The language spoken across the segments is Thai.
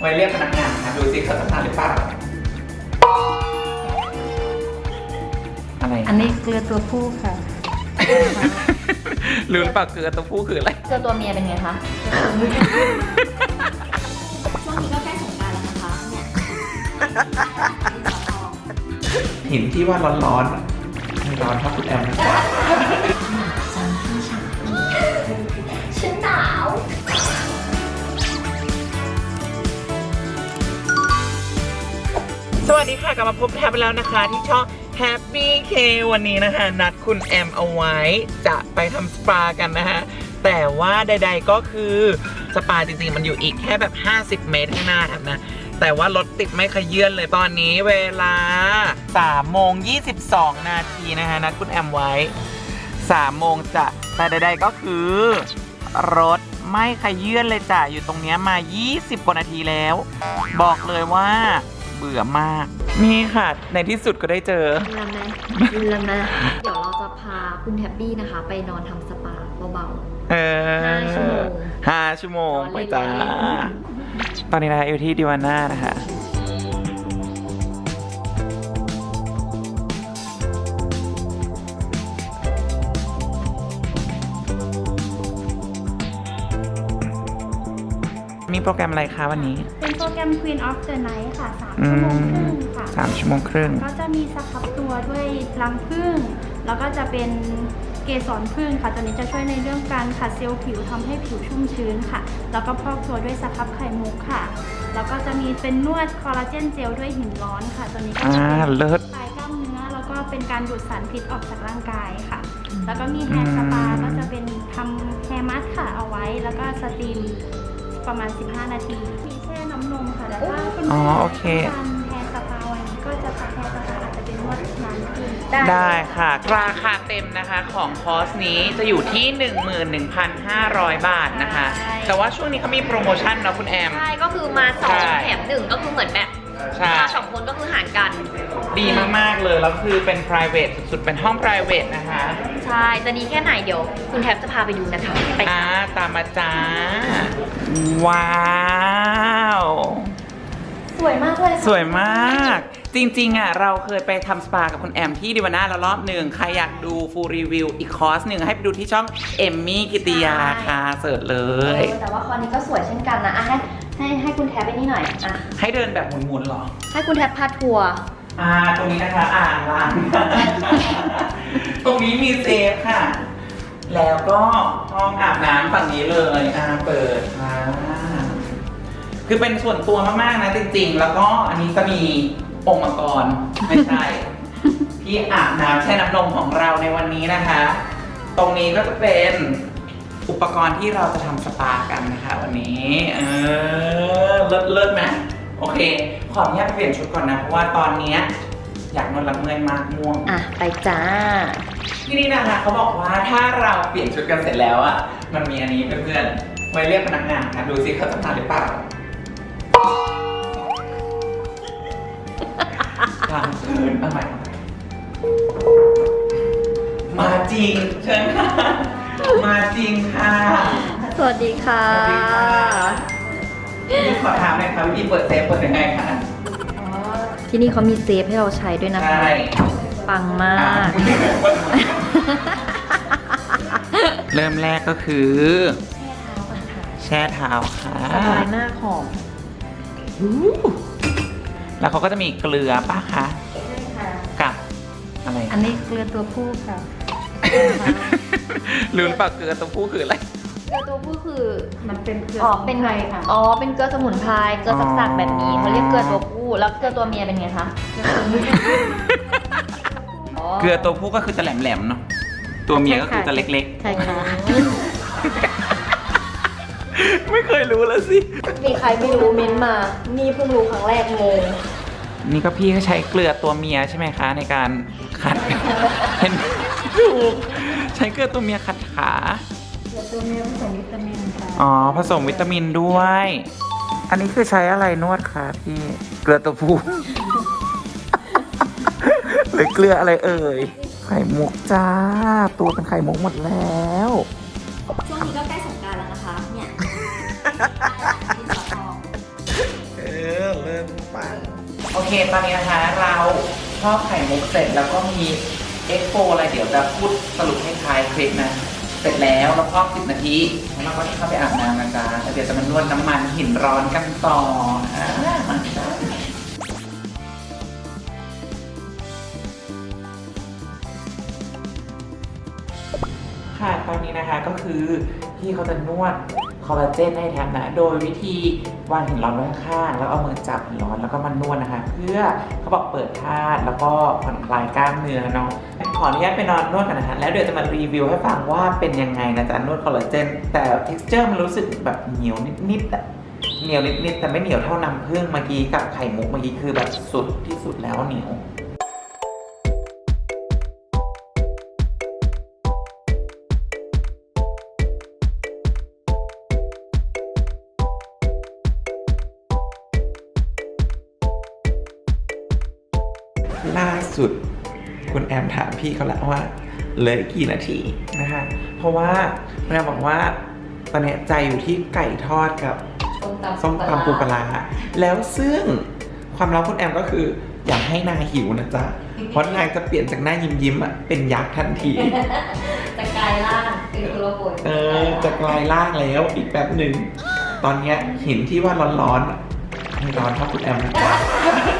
ไว้เรียกพนักงานนะดูสิเขาจะทานหรือเปล่าอะไรอันนี้เกลือตัวผู้ค่ะ ลืมปากเกลือตัวผู้คืออะไรเจอตัวเมียเป็นไงคะ ช่วงนี้ก็ใกล้สงกรารแล้วนะคะ เนี่ยหินที่ว่าร้อนๆอะไม่ร้อนเท่าคุณแอมนะจ๊ะ ดีค่ะกลับมาพบแทบแล้วนะคะที่ช่อง Happy K วันนี้นะคะ นัดคุณแอมเอาไว้จะไปทำสปากันนะคะแต่ว่าใด ๆก็คือสปาจริงๆมันอยู่อีกแค่แบบ 50 เมตรข้างหน้าแอมนะ แต่ว่ารถติดไม่ขยื่นเลยตอนนี้เวลา3โมง22 นาทีนะคะนัดคุณแอมไว้3โมงจะแต่ใด ๆก็คือ รถไม่ขยื่นเลยจ้ะอยู่ตรงเนี้ยมา 20 กว่านาทีแล้ว บอกเลยว่า เบื่อมาก นี่ค่ะ ในที่สุดก็ได้เจอลำนะลำนะเดี๋ยวเราจะพาคุณแฮปปี้นะคะ ไปนอนทำสปาเบาเออห้าชั่วโมงห้าชั่วโมงรอไปเล่นจ้ารอเล่นตอนนี้นะคะอยู่ที่ดิวาน่านะคะ ปรแกรมอะไรคะวันนี้ เป็นโปรแกรม Queen of the Night ค่ะ3อืชั่วโมงมครึ่งค่ะสามชั่วโมงครึ่ง ก็จะมีสครับตัวด้วยรังผึ้งแล้วก็จะเป็นเกสรผึ้งค่ะ ตัวนี้จะช่วยในเรื่องการขัดเซลล์ผิวทำให้ผิวชุ่มชื้นค่ะ แล้วก็พอกตัวด้วยสครับไข่มุกค่ะ แล้วก็จะมีเป็นนวดคอลลาเจนเจลด้วยหินร้อนค่ะ ตัวนี้ก็อ่าจะเป็นเลิศคลายกล้ามเนื้อ แล้วก็เป็นการดูดสารพิษออกจากร่างกายค่ะ แล้วก็มีแฮร์สปา ก็จะเป็นทำแฮร์มัสค่ะเอาไว้ แล้วก็สตรีม ประมาณ 15 นาทีมีแช่น้ำนมค่ะแต่ถ้าคุณอ๋อแม่โอเคต้องการแฮร์สปาวันนี้ก็จะแฮร์สปาอาจจะเป็นนวดนานขึ้นได้ค่ะ ราคาเต็มนะคะของคอร์สนี้จะอยู่ที่ 11,500 บาทนะคะแต่ว่าช่วงนี้เขามีโปรโมชั่นเนาะคุณแอม ใช่ก็คือมาสองใช่ แถมหนึ่งก็คือเหมือนแบบ ใช่มาสองคนก็คือหารกัน ดีมาก ๆ เลย แล้วคือเป็น private สุด ๆ เป็นห้อง private นะคะ ใช่ จะดีแค่ไหนเดี๋ยว คุณแท็บจะพาไปดูนะคะไปอ่า ตามมาจ้า ว้าว สวยมากเลยค่ะสวยมาก จริง ๆ อะ เราเคยไปทำสปากับคุณแอมที่ดิวาน่าแล้วรอบหนึ่ง ใครอยากดูฟูลรีวิวอีกคอร์สหนึ่งให้ไปดูที่ช่องเอมมี่กิติยาค่ะเสิร์ชเลเอย อแต่ว่าคอนนี้ก็สวยเช่นกันนะอะให้ ให้ให้คุณแท็บไปนี่หน่อยอะให้เดินแบบหมุนๆเหรอ ให้คุณแท็บพาทัวร์ อ่า ตรงนี้นะคะ อ่างล้างตรงนี้มีเซฟค่ะ แล้วก็ห้องอาบน้ำฝั่งนี้เลย อ่า เปิดอ่าคือเป็นส่วนตัวมากๆนะจริงๆ แล้วก็อันนี้จะมีองค์มังกรไม่ใช่ ที่อาบน้ำแช่น้ำนมของเราในวันนี้นะคะ ตรงนี้ก็จะเป็น อุปกรณ์ที่เราจะทำสปากันนะคะวันนี้ เออ เลิศเลิศไหมโอเค ขออนุญาตเปลี่ยนชุดก่อนนะ เพราะว่าตอนเนี้ยอยากนอนหลับเมื่อยมากง่วง อะ ไปจ้า ที่นี่นะคะเขาบอกว่าถ้าเราเปลี่ยนชุดกันเสร็จแล้วอะมันมีอันนี้เพื่อนๆไว้เรียกพนักงานนะดูสิเขาจะทานหรือเปล่าทางคืนเอาใหม่มาจริงเชิญค่ะ มาจริงค่ะสวัสดีค่ะ สวัสดีค่ะนี่ขอถามหน่อยครับวิธีเปิดเซฟเปิดยังไงคะที่นี่เขามีเซฟให้เราใช้ด้วยนะคะ ใช่ปังมาก เริ่มแรกก็คือ แช่เท้าค่ะสบายมากหอมแล้วเขาก็จะมีเกลือป่ะคะกับอะไรอันนี้เกลือตัวผู้ค่ะ ลืมปากเกลือตัวผู้คืออะไร เกลือตัวผู้คือมันเป็นเกลืออ๋อสมุเป็นไพรค่ะอ๋อเป็นเกลือสมุนไพรเกลือสักๆแบบนี้เขาเรียกเกลือตัวผู้แล้วเกลือตัวเมียเป็นไงคะอ๋อเกลือตัวผู้ก็คือจะแหลมๆเนาะตัวเมียก็คือจะเล็กใช่ค่ะๆไม่เคยรู้แล้วสิ มีใครไม่รู้เม้นต์มา นี่เพิ่งรู้ครั้งแรกงงนี่ก็พี่ก็ใช้เกลือตัวเมียใช่ไหมคะ ในการขัดเห็น ถูกใช้เกลือตัวเมียขัดขา เกลือตัวเมียผสมวิตามินค่ะอ๋อ ผสมวิตามินด้วย อันนี้คือใช้อะไรนวดคะพี่ เกลือตัวผู้ หรือเกลืออะไรเอ่ย ไข่มุกจ้า ตัวเป็นไข่มุกหมดแล้ว ช่วงนี้ก็ใกล้สงกรารแล้วนะคะ เนี่ยปังโอเค ตอนนี้นะคะ เราทอดไข่มุกเสร็จแล้วก็มี เอ็กโปอะไรเดี๋ยวจะพูดสรุปให้ท้ายคลิปนะ เสร็จแล้วเราทอด10นาทีแล้วเราก็เข้าไปอาบน้ำนะจ๊ะแล้วเดี๋ยวจะมานวดน้ำมันหินร้อนกันต่ออ่ามาจ้าค่ะตอนนี้นะคะก็คือพี่เขาจะนวด คอลลาเจนให้แทบนะ โดยวิธีวางหินร้อนไว้ข้างแล้วเอามือจับหินร้อนแล้วก็มานวดนะคะ เพื่อเขาบอกเปิดธาตุแล้วก็ผ่อนคลายกล้ามเนื้อเนาะขออนุญาตไปนอนนวดกันนะคะแล้วเดี๋ยวจะมารีวิวให้ฟังว่าเป็นยังไงนะจ๊ะนวดคอลลาเจนแต่ texture มันรู้สึกแบบเหนียวนิดๆอะเหนียวนิดๆแต่ไม่เหนียวเท่าน้ำผึ้งเมื่อกี้กับไข่มุกเมื่อกี้คือแบบสุดที่สุดแล้วเหนียว ล่าสุด คุณแอมถามพี่เขาแล้วว่าเหลืออีกกี่นาทีนะคะเพราะว่าคุณแอมบอกว่าตอนเนี้ยใจอยู่ที่ไก่ทอดกับส้มตำปูปลาร้าแล้วซึ่งความลับคุณแอมก็คือ อยากให้นางหิวนะจ๊ะ เพราะนางจะเปลี่ยนจากหน้ายิ้มยิ้มๆอะเป็นยักษ์ทันที จะกลายร่างเป็นกุลบุตรเออจะกลายร่างแล้วอีกแป๊บหนึ่ง ตอนเนี้ยหินที่ว่าร้อนๆอะไม่ร้อนเท่าคุณแอมนะจ๊ะ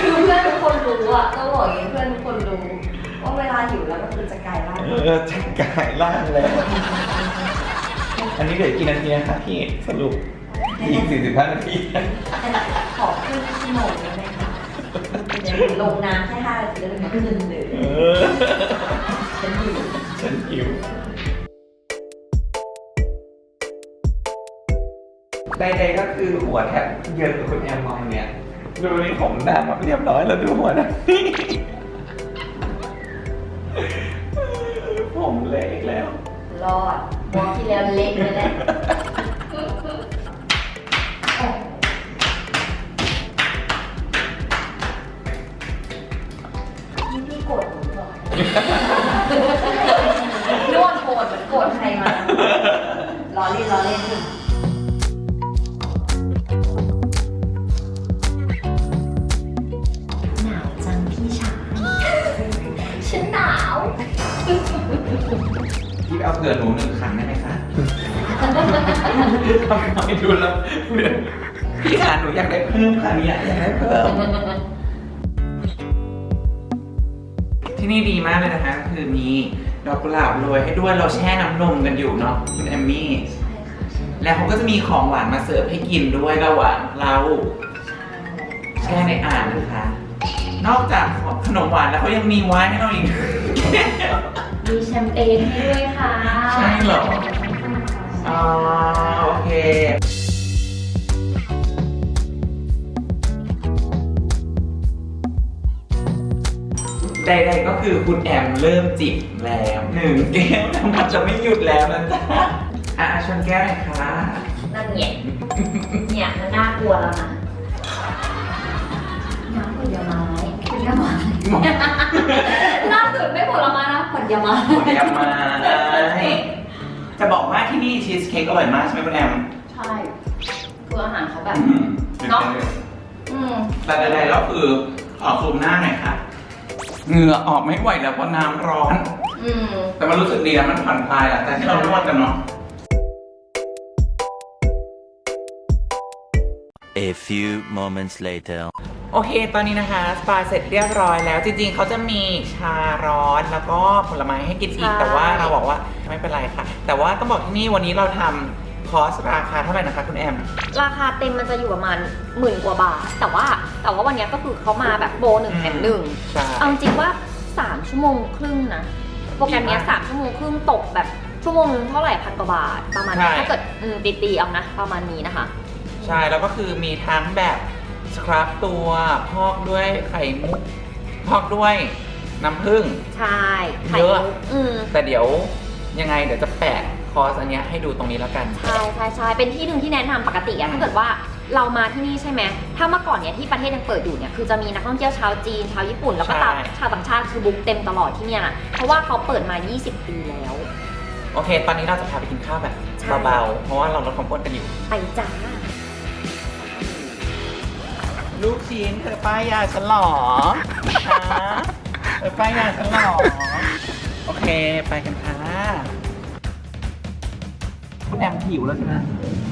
คือเพื่อนทุกคนรู้อะต้องบอกอย่างนี้เพื่อนทุกคนรู้ว่าเวลาหิวแล้วก็คือจะกลายร่างเออจะกลายร่างแล้ว อันนี้เหลือกี่นาทีนะคะพี่สรุปอีก45นาทีขอครึ่งชั่วโมงได้ไหมคะเดี๋ยวลงน้ำแค่ห้านาทีแล้วถึงจะขึ้นเลยเออฉันหิวฉันหิวใดๆก็คือหัวแทบเยินกับคุณแอมมองเนี่ย ดูนี่ผมดำแบบเรียบร้อยแล้วดูหัวนะผมเละอีกแล้ว รอดวอลที่แล้วเละเลยแหละนี่พี่โกรธหนูเหรอนวดโกรธเหมือนโกรธใครมาล้อเล่นล้อเล่น พี่เอาเผื่อหนูหนึ่งครั้งได้ไหมคะทำให้ดูแล้วพี่ขาหนูอยากได้เพิ่มค่ะเนี่ยอยากได้เพิ่ม ที่นี่ดีมากเลยนะคะ คือมีดอกกุหลาบโรยให้ด้วยเราแช่น้ำนมกันอยู่เนาะคุณแอมมี่แล้วเขาก็จะมีของหวานมาเสิร์ฟให้กินด้วยระหว่างเราแช่ในอ่างนะคะ นอกจากขนมหวานแล้วเขายังมีไวน์ให้เราอีก มีแชมเปญให้ด้วยค่ะ ใช่เหรออ๋อโอเค ใดๆก็คือคุณแอมเริ่มจิบแล้วหนึ่งแก้วแต่มันจะไม่หยุดแล้วนะจ๊ะอะชนแก้วหน่อยค่ะนั่นเนี่ยเนี่ยมันน่ากลัวแล้วนะน้ำผลไม้ผลไม้ ล่าสุดไม่ผลไม้นะผลไม้ผลไม้จะบอกว่าที่นี่ชีสเค้กอร่อยมากใช่ไหมคุณแอมใช่คืออาหารเขาแบบอืมเนาะอืมแต่ใดๆก็คือขอซูมหน้าหน่อยค่ะเหงื่อออกไม่ไหวแล้วเพราะน้ำร้อนอืมแต่มันรู้สึกดีนะมันผ่อนคลายหลังจากที่เรานวดกันเนาะ A few moments later. โอเค ตอนนี้นะคะ สปาเสร็จเรียบร้อยแล้ว จริงๆ เขาจะมีชาร้อนแล้วก็ผลไม้ให้กินอีก ใช่ แต่ว่าเราบอกว่าไม่เป็นไรค่ะ แต่ว่าต้องบอกที่นี่วันนี้เราทำคอร์สราคาเท่าไหร่นะคะคุณแอม ราคาเต็มมันจะอยู่ประมาณหมื่นกว่าบาท แต่ว่าแต่ว่าวันเนี้ยก็คือเขามาแบบโบหนึ่งแถมหนึ่งใช่ เอาจริงว่า 3 ชั่วโมงครึ่งนะ โปรแกรมเนี้ยดีมาก3ชั่วโมงครึ่งตกแบบชั่วโมงนึงเท่าไหร่พันกว่าบาทประมาณใช่ ถ้าเกิดอืมตีๆเอานะ ประมาณนี้นะคะ ใช่ แล้วก็คือมีทั้งแบบ สครับตัวพอกด้วยไข่มุกพอกด้วยน้ำผึ้ง ใช่ไข่เยอะ มุกอืมแต่เดี๋ยวยังไงเดี๋ยวจะแปะคอร์สอันเนี้ยให้ดูตรงนี้แล้วกัน ใช่ใช่ใช่เป็นที่หนึ่งที่แนะนำปกติอะถ้าเกิดว่าเรามาที่นี่ใช่ไหมถ้าเมื่อก่อนเนี่ยที่ประเทศยังเปิดอยู่เนี่ยคือจะมีนักท่องเที่ยวชาวจีนชาวญี่ปุ่นแล้วก็ใช่ ตามชาวต่างชาติคือบุ๊กเต็มตลอดที่เนี่ยนะเพราะว่าเขาเปิดมา 20 ปีแล้ว โอเค ตอนนี้เราจะพาไปกินข้าวแบบใช่ เบาๆ เพราะว่าเราลดความอ้วนกันอยู่ ไปจ้า ลูกชิ้นเธอป้ายยาฉันเหรอฮะเธอป้ายยาฉันเหรอ โอเคไปกันค่ะคุณแอมหิวแล้วใช่ไหม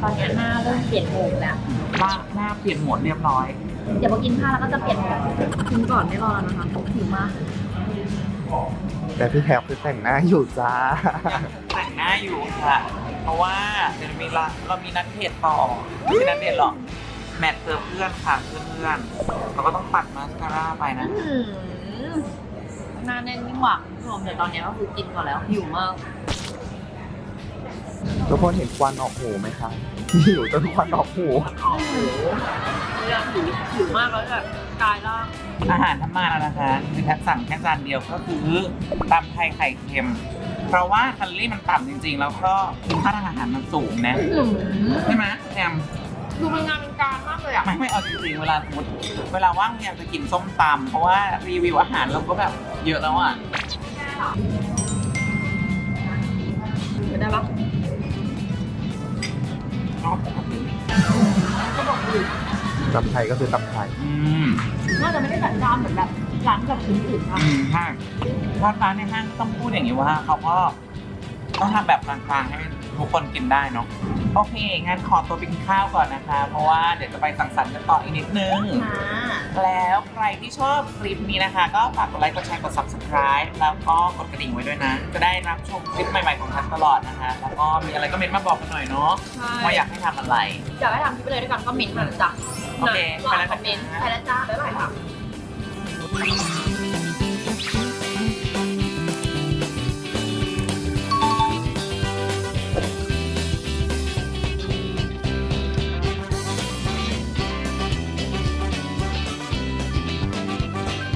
ตอนนี้หน้าเริ่มเปลี่ยนโหมดแล้วหน้าหน้าเปลี่ยนโหมดเรียบร้อย เดี๋ยวพอกินข้าวแล้วก็จะเปลี่ยนโหมดกินก่อนไม่รอแล้วนะคะผมหิวมากแต่พี่แทบคือแต่งหน้าอยู่จ้า แต่งหน้าอยู่ค่ะ เพราะว่าเดี๋ยวมีเราเรามีนัดเดทต่อไม่ใช่นัดเดทหรอก แมทเจอเพื่อนค่ะเพื่อนเพื่อนๆเราก็ต้องปัดมาสคาร่าไปนะหน้าแน่นยิ่งหวังคุณผู้ชมแต่ตอนนี้ก็คือกินก่อนแล้วหิวมากทุกคนเห็นควันออกหูไหมคะหิวจนควันออกหูอยากหิวหิวมากแล้วแบบกายร่างอาหารทำมาแล้วนะคะคือแค่สั่งแค่จานเดียวก็คือตำไทยไข่เค็ม เพราะว่าแคลอรี่มันต่ำจริง ๆ แล้วก็คุณค่าทางอาหารมันสูงนะใช่ไหมแอม ดูเป็นงานเป็นการมากเลยอะ ไม่ไม่เอาจริงๆเวลาสมมติเวลาว่างอยากจะกินส้มตำเพราะว่ารีวิวอาหารเราก็แบบเยอะแล้วอะได้ปะชอบปกติตำไทยก็คือตำไทยอืมน่าจะไม่ได้จัดจานเหมือนแบบร้านแบบอื่นๆค่ะอืมใช่ทอดร้านในห้างต้องพูดอย่างนี้ว่าเขาก็ ต้องทำแบบกลางๆให้ทุกคนกินได้เนาะโอเคงั้นขอตัวไปกินข้าวก่อนนะคะ เพราะว่าเดี๋ยวจะไปสังสรรค์กันต่ออีกนิดนึงแล้วใครที่ชอบคลิปนี้นะคะ ก็ฝากกดไลค์ กดแชร์ กด subscribe แล้วก็กดกระดิ่งไว้ด้วยนะ จะได้รับชมคลิปใหม่ๆของทันตลอดนะคะ แล้วก็มีอะไรก็เมนต์มาบอกกันหน่อยเนาะใช่ว่าอยากให้ทำอะไร อยากให้ทำคลิปไปเลยด้วยกันก็เมนต์มาเลยจ้ะโอเครอไปแล้วนะคอมเมนต์ไปแล้วจ้าบ๊ายบายค่ะ